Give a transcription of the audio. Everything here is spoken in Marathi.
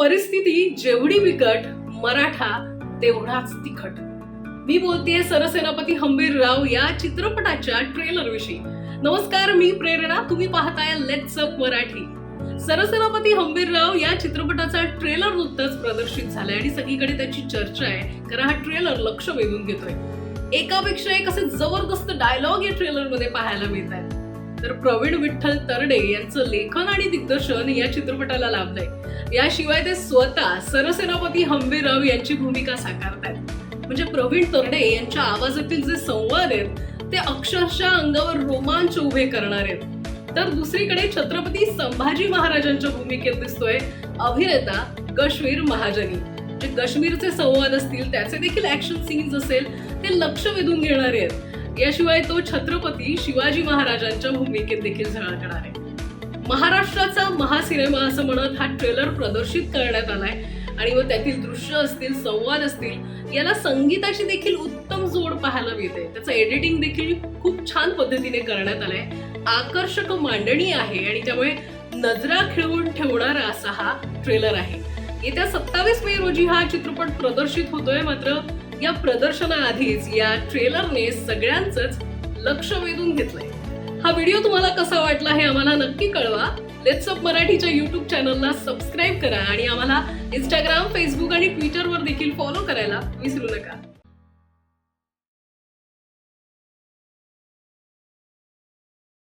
परिस्थिती जेवढी बिकट मराठा तेवढाच तिखट. मी बोलतेय सरसेनापती हंबीरराव या चित्रपटाच्या ट्रेलर विषयी. नमस्कार मी प्रेरणा. तुम्ही पाहताय लेट्स अप मराठी. सरसेनापती हंबीरराव या चित्रपटाचा ट्रेलर नुकताच प्रदर्शित झालाय आणि सगळीकडे त्याची चर्चा आहे कारण हा ट्रेलर लक्ष वेधून घेतोय. एकापेक्षा एक असे जबरदस्त डायलॉग या ट्रेलरमध्ये पाहायला मिळत आहेत तर प्रवीण विठ्ठल तरडे यांचं लेखन आणि दिग्दर्शन या चित्रपटाला लाभलंय. याशिवाय ते स्वतः सरसेनापती हंबीरराव यांची भूमिका साकारतायत. म्हणजे प्रवीण तरडे यांच्या आवाजातील जे संवाद आहेत ते अक्षरशः अंगावर रोमांच उभे करणार आहेत. तर दुसरीकडे छत्रपती संभाजी महाराजांच्या भूमिकेत दिसतोय अभिनेता कश्मीर महाजनी. जे काश्मीरचे संवाद असतील त्याचे देखील ऍक्शन सीन्स असेल ते लक्ष वेधून घेणारे आहेत. याशिवाय तो छत्रपती शिवाजी महाराजांच्या भूमिकेत देखील झळकणार आहे. महाराष्ट्राचा महासिनेमा असं म्हणत हा ट्रेलर प्रदर्शित करण्यात आलाय आणि मग त्यातील दृश्य असतील संवाद असतील याला संगीताची देखील उत्तम जोड पाहायला मिळते. त्याचं एडिटिंग देखील खूप छान पद्धतीने करण्यात आलंय. आकर्षक मांडणी आहे आणि त्यामुळे नजरा खिळवून ठेवणारा असा हा ट्रेलर आहे. येत्या सत्तावीस मे रोजी हा चित्रपट प्रदर्शित होतोय मात्र या प्रदर्शनाआधीच या ट्रेलरने सगळ्यांचंच लक्ष वेधून घेतलंय. हा व्हिडिओ तुम्हाला कसा वाटला हे आम्हाला नक्की कळवा. लेट्स अप मराठीच्या युट्यूब चॅनलला सबस्क्राईब करा आणि आम्हाला इंस्टाग्राम फेसबुक आणि ट्विटरवर देखील फॉलो करायला विसरू नका.